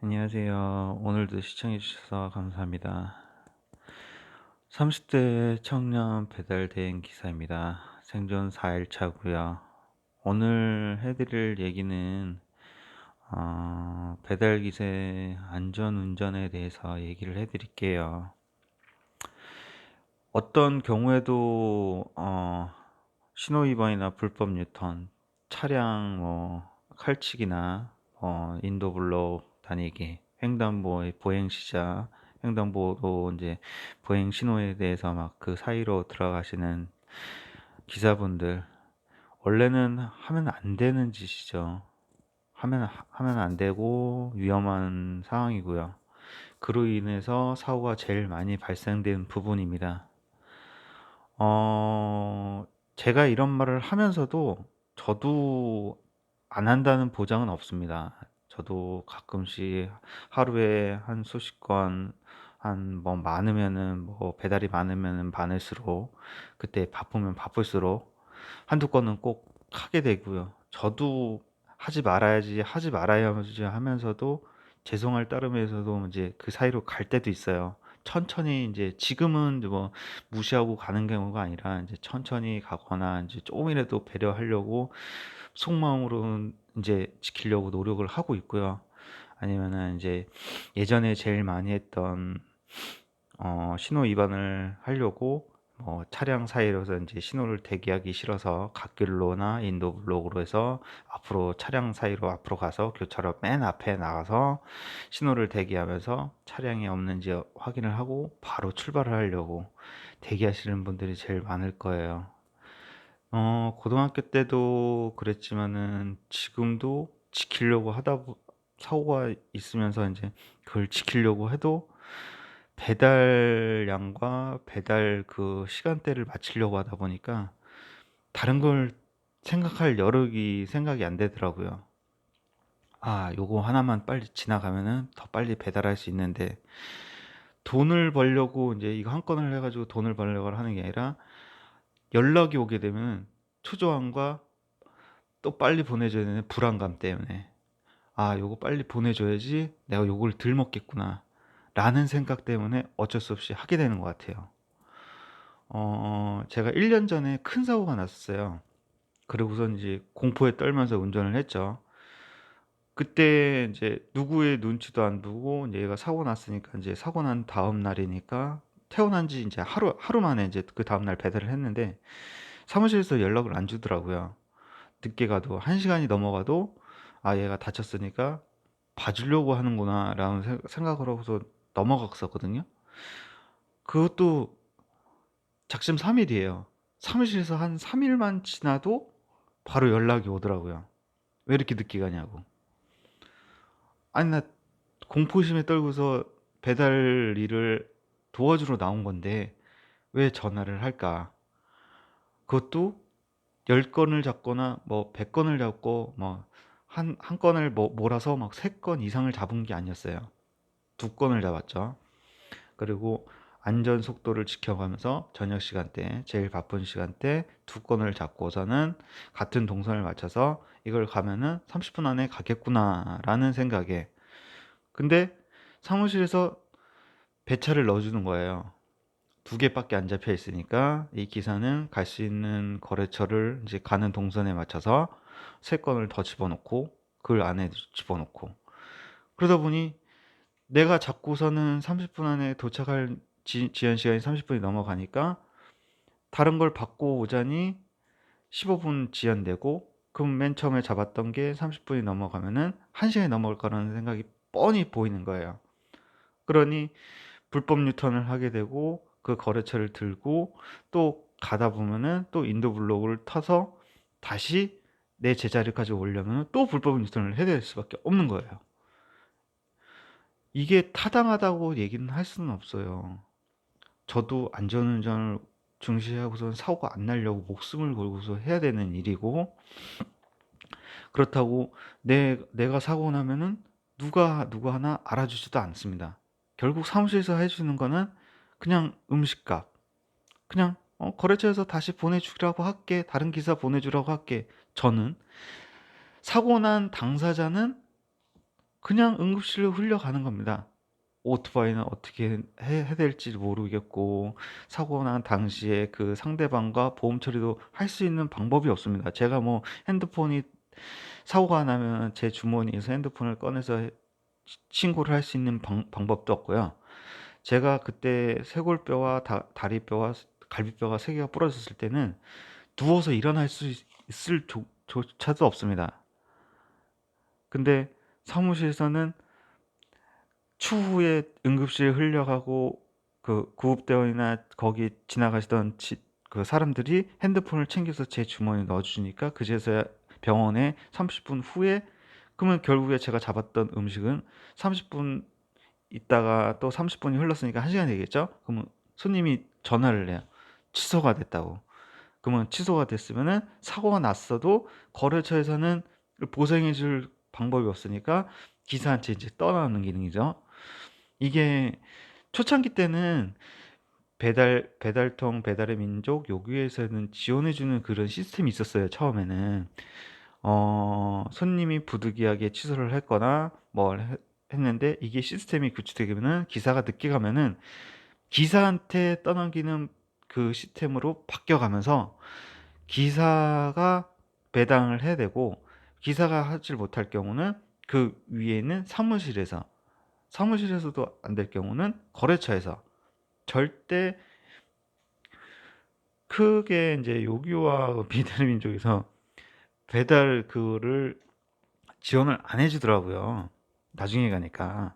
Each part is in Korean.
안녕하세요. 오늘도 시청해 주셔서 감사합니다. 30대 청년 배달 대행 기사입니다. 생존 4일 차고요. 오늘 해드릴 얘기는 어, 배달 기사의 안전 운전에 대해서 얘기를 해드릴게요. 어떤 경우에도 어, 신호 위반이나 불법 유턴, 차량 뭐 칼치기나 어, 인도 블록 다니기, 횡단보도의 보행 시작, 횡단보도 이제 보행 신호에 대해서 막 그 사이로 들어가시는 기사분들 원래는 하면 안 되는 짓이죠. 하면 하면 안 되고 위험한 상황이고요. 그로 인해서 사고가 제일 많이 발생된 부분입니다. 어, 제가 이런 말을 하면서도 저도 안 한다는 보장은 없습니다. 저도 가끔씩 하루에 한 수십 건, 한 뭐 많으면은 뭐 배달이 많으면은 많을수록 그때 바쁘면 바쁠수록 한두 건은 꼭 하게 되고요. 저도 하지 말아야지, 하지 말아야지 하면서도 죄송할 따름에서도 이제 그 사이로 갈 때도 있어요. 천천히 이제 지금은 뭐 무시하고 가는 경우가 아니라 이제 천천히 가거나 이제 조금이라도 배려하려고 속마음으로는 이제 지키려고 노력을 하고 있고요. 아니면은 이제 예전에 제일 많이 했던 어, 신호 위반을 하려고 뭐 차량 사이로서 이제 신호를 대기하기 싫어서 갓길로나 인도 블록으로 해서 앞으로 차량 사이로 앞으로 가서 교차로 맨 앞에 나가서 신호를 대기하면서 차량이 없는지 확인을 하고 바로 출발을 하려고 대기하시는 분들이 제일 많을 거예요. 어, 고등학교 때도 그랬지만은 지금도 지키려고 하다 보, 사고가 있으면서 이제 그걸 지키려고 해도 배달량과 배달 그 시간대를 맞추려고 하다 보니까 다른 걸 생각할 여력이 생각이 안 되더라고요. 아, 요거 하나만 빨리 지나가면은 더 빨리 배달할 수 있는데 돈을 벌려고 이제 이거 한 건을 해 가지고 돈을 벌려고 하는 게 아니라 연락이 오게 되면 초조함과 또 빨리 보내줘야 되는 불안감 때문에 아, 요거 빨리 보내줘야지 내가 요걸 덜 먹겠구나 라는 생각 때문에 어쩔 수 없이 하게 되는 것 같아요. 어, 제가 1년 전에 큰 사고가 났었어요. 그리고선 이제 공포에 떨면서 운전을 했죠. 그때 이제 누구의 눈치도 안 보고 얘가 사고 났으니까 이제 사고 난 다음 날이니까 태어난 지 이제 하루 하루 만에 이제 그 다음 날 배달을 했는데 사무실에서 연락을 안 주더라고요. 늦게 가도 한 시간이 넘어가도 아 얘가 다쳤으니까 봐주려고 하는구나라는 세- 생각을 하고서 넘어갔었거든요. 그것도 작심 3일이에요. 사무실에서 한 3일만 지나도 바로 연락이 오더라고요. 왜 이렇게 늦게 가냐고. 아니 나 공포심에 떨고서 배달 일을 도와주러 나온 건데 왜 전화를 할까? 그것도 10건을 잡거나 뭐 100건을 잡고 뭐 한, 한 건을 뭐 몰아서 막 3건 이상을 잡은 게 아니었어요. 두 건을 잡았죠. 그리고 안전 속도를 지켜가면서 저녁 시간대, 제일 바쁜 시간대 두 건을 잡고서는 같은 동선을 맞춰서 이걸 가면은 30분 안에 가겠구나라는 생각에 근데 사무실에서 배차를 넣어주는 거예요. 두 개밖에 안 잡혀 있으니까 이 기사는 갈 수 있는 거래처를 이제 가는 동선에 맞춰서 세 건을 더 집어넣고 그 안에 집어넣고 그러다 보니 내가 잡고서는 30분 안에 도착할 지, 지연 시간이 30분이 넘어가니까 다른 걸 받고 오자니 15분 지연되고 그럼 맨 처음에 잡았던 게 30분이 넘어가면은 1시간이 넘어갈 거라는 생각이 뻔히 보이는 거예요. 그러니 불법 유턴을 하게 되고 그 거래처를 들고 또 가다 보면은 또 인도 블록을 타서 다시 내 제자리까지 오려면 또 불법 유턴을 해야 될 수밖에 없는 거예요. 이게 타당하다고 얘기는 할 수는 없어요. 저도 안전운전을 중시하고선 사고가 안 나려고 목숨을 걸고서 해야 되는 일이고 그렇다고 내, 내가 사고 나면은 누가 누구 하나 알아주지도 않습니다. 결국 사무실에서 해주는 거는 그냥 음식값, 그냥 어, 거래처에서 다시 보내주라고 할게, 다른 기사 보내주라고 할게. 저는 사고 난 당사자는 그냥 응급실로 흘려가는 겁니다. 오토바이는 어떻게 해 해야 될지 모르겠고 사고 난 당시에 그 상대방과 보험 처리도 할 수 있는 방법이 없습니다. 제가 뭐 핸드폰이 사고가 나면 제 주머니에서 핸드폰을 꺼내서 해 시 신고를 할 수 있는 방 방법도 없고요. 제가 그때 쇄골뼈와 다 다리뼈와 갈비뼈가 3 개가 부러졌을 때는 누워서 일어날 수 있 있을 조 조차도 없습니다. 근데 사무실에서는 추후에 응급실 흘려가고 그 구급대원이나 거기 지나가시던 지 그 사람들이 핸드폰을 챙겨서 제 주머니에 넣어 주니까 그제서야 병원에 30 분 후에 그러면 결국에 제가 잡았던 음식은 30분 있다가 또 30분이 흘렀으니까 1 시간이 되겠죠? 그러면 손님이 전화를 해요. 취소가 됐다고. 그러면 취소가 됐으면은 사고가 났어도 거래처에서는 보상해 줄 방법이 없으니까 기사한테 이제 떠나는 기능이죠. 이게 초창기 때는 배달 배달통 배달의 민족 여기에서는 지원해 주는 그런 시스템이 있었어요 처음에는. 어 손님이 부득이하게 취소를 했거나 뭘 했 했는데 이게 시스템이 구축되면은 기사가 늦게 가면은 기사한테 떠넘기는 그 시스템으로 바뀌어 가면서 기사가 배당을 해야 되고 기사가 하질 못할 경우는 그 위에 있는 사무실에서 사무실에서도 안 될 경우는 거래처에서. 절대 크게 인제 요기요와 배달의 민족에서 배달 그거를 지원을 안 해 주더라고요 나중에 가니까.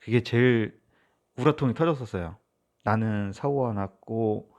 그게 제일 우라통이 터졌었어요. 나는 사고가 났고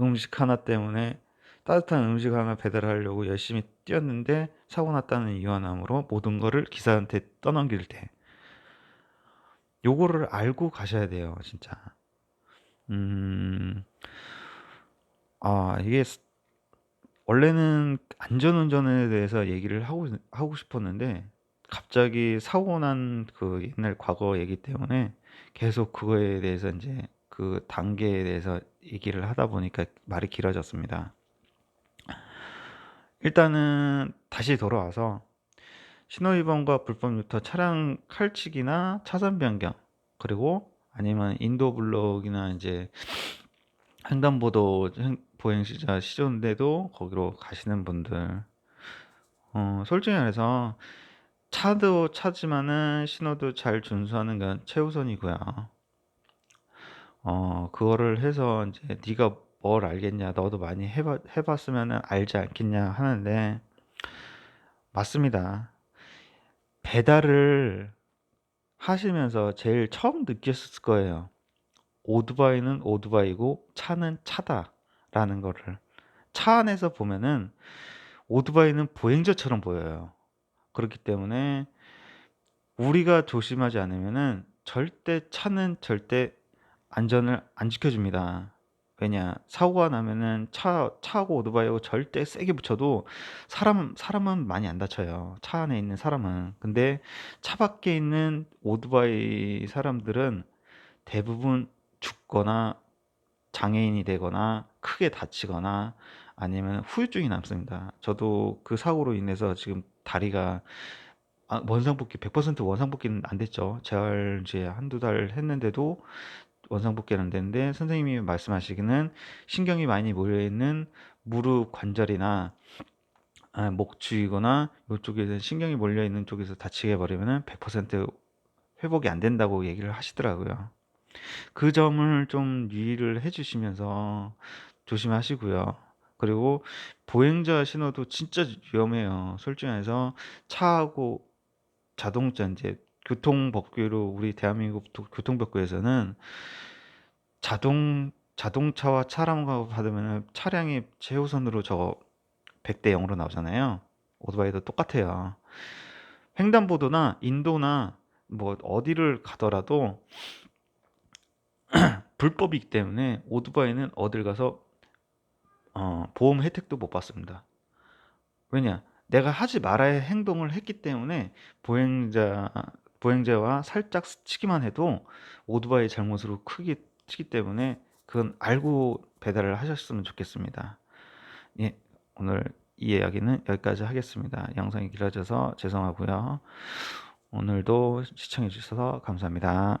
음식 하나 때문에 따뜻한 음식 하나 배달하려고 열심히 뛰었는데 사고 났다는 하나로 모든 거를 기사한테 떠넘길 때. 요거를 알고 가셔야 돼요 진짜. 음. 아 이게 스 원래는 안전운전에 대해서 얘기를 하고 하고 싶었는데 갑자기 사고 난 그 옛날 과거 얘기 때문에 계속 그거에 대해서 인제 그 단계에 대해서 얘기를 하다 보니까 말이 길어졌습니다. 일단은 다시 돌아와서 신호위반과 불법 유턴, 차량 칼치기나 차선 변경 그리고 아니면 인도 블록이나 인제 횡단보도 횡 보행자 시도인데도 거기로 가시는 분들 어 솔직히 말해서 차도 차지만은 신호도 잘 준수하는 건 최우선이고요. 어 그거를 해서 인제 "네가 뭘 알겠냐. 너도 많이 해봤해 봤으면은 알지 않겠냐." 하는데 맞습니다. 배달을 하시면서 제일 처음 느꼈을 거예요. '오토바이는 오토바이고 차는 차다.' 라는 거를. 차 안에서 보면은 오토바이는 보행자처럼 보여요. 그렇기 때문에 우리가 조심하지 않으면은 절대 차는 절대 안전을 안 지켜 줍니다. 왜냐 사고가 나면은 차 차하고 오토바이하고 절대 세게 붙여도 사람 사람은 많이 안 다쳐요 차 안에 있는 사람은. 근데 차 밖에 있는 오토바이 사람들은 대부분 죽거나 장애인이 되거나 크게 다치거나 아니면 후유증이 남습니다. 저도 그 사고로 인해서 지금 다리가 아 원상복귀 100% 원상복귀는 안 됐죠. 재활 이제 1-2달 했는데도 원상복귀는 안 됐는데 선생님이 말씀하시기는 신경이 많이 몰려 있는 무릎 관절이나 아 목 주위거나 요쪽에서 신경이 몰려 있는 쪽에서 다치게 버리면은 100% 회복이 안 된다고 얘기를 하시더라고요. 그 점을 좀 유의를 해 주시면서 조심하시고요. 그리고 보행자 신호도 진짜 위험해요. 솔직히 말해서 차하고 자동차 인제 교통법규로 우리 대한민국 도 교통법규에서는 자동 자동차와 차량과 받으면은 차량이 최우선으로 저거 100 대 0 으로 나오잖아요. 오토바이도 똑같아요. 횡단보도나 인도나 뭐 어디를 가더라도 불법이기 때문에 오토바이는 어딜 가서 어 보험 혜택도 못 받습니다. 왜냐? 내가 하지 말아야 할 행동을 했기 때문에 보행자 보행자와 살짝 스치기만 해도 오토바이 잘못으로 크게 치기 때문에 그건 알고 배달을 하셨으면 좋겠습니다. 예. 오늘 이 이야기는 여기까지 하겠습니다. 영상이 길어져서 죄송하고요. 오늘도 시청해 주셔서 감사합니다.